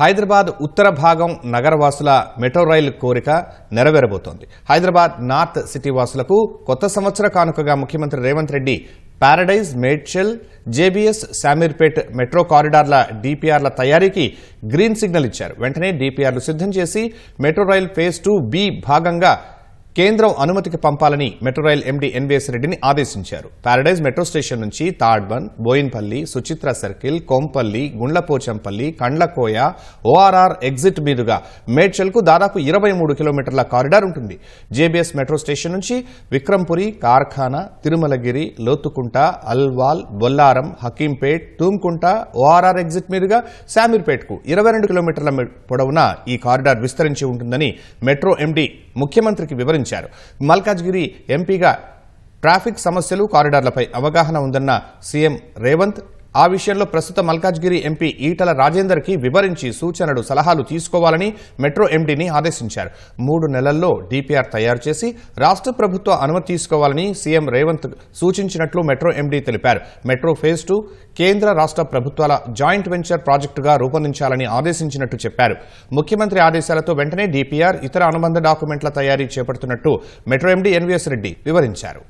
హైదరాబాద్ ఉత్తర భాగం నగరవాసుల మెట్రో రైలు కోరిక నెరవేరబోతోంది. Hyderabad north city వాసులకు కొత్త సంవత్సర కానుకగా ముఖ్యమంత్రి Revanth Reddy Paradise Medchal JBS Shamirpet metro కారిడార్ల డీపీఆర్ల తయారీకి గ్రీన్ సిగ్నల్ ఇచ్చారు. వెంటనే డీపీఆర్లు సిద్ధం చేసి metro rail phase two B భాగంగా కేంద్రం అనుమతికి పంపాలని మెట్రో రైల్ ఎండీ ఎన్వీఎస్ రెడ్డిని ఆదేశించారు. పారడైజ్ మెట్రో స్టేషన్ నుంచి Tadbund Bowenpally Suchitra circle Kompally Gundlapochampally Kandlakoya ORR exit మీదుగా మేడ్చల్కు దాదాపు ఇరవై మూడు కిలోమీటర్ల కారిడార్ ఉంటుంది. జేబీఎస్ మెట్రో స్టేషన్ నుంచి విక్రంపురి కార్ఖానా తిరుమలగిరి లోతుకుంట అల్వాల్ బొల్లారం హకీంపేట్ తూమ్కుంట ఓఆర్ఆర్ ఎగ్జిట్ మీదుగా శామీర్పేట్కు ఇరవై రెండు కిలోమీటర్ల పొడవున ఈ కారిడార్ విస్తరించి ఉంటుందని మెట్రో ఎండీ ముఖ్యమంత్రికి వివరించారు. మల్కాజ్గిరి ఎంపీగా ట్రాఫిక్ సమస్యలు కారిడార్లపై అవగాహన ఉందన్న సీఎం రేవంత్ ఆ విషయంలో ప్రస్తుత మల్కాజ్గిరి ఎంపీ ఈటల రాజేందర్కి వివరించి సూచనలు సలహాలు తీసుకోవాలని మెట్రో ఎండీని ఆదేశించారు. మూడు నెలల్లో డీపీఆర్ తయారు చేసి రాష్ట్ర ప్రభుత్వ అనుమతి తీసుకోవాలని సీఎం రేవంత్ సూచించినట్లు మెట్రో ఎండీ తెలిపారు. మెట్రో ఫేజ్ టూ కేంద్ర రాష్ట్ర ప్రభుత్వాల జాయింట్ వెంచర్ ప్రాజెక్టుగా రూపొందించాలని ఆదేశించినట్టు చెప్పారు. ముఖ్యమంత్రి ఆదేశాలతో వెంటనే డీపీఆర్ ఇతర అనుబంధ డాక్యుమెంట్ల తయారీ చేపడుతున్నట్టు మెట్రో ఎండీ ఎన్వీఎస్ రెడ్డి వివరించారు.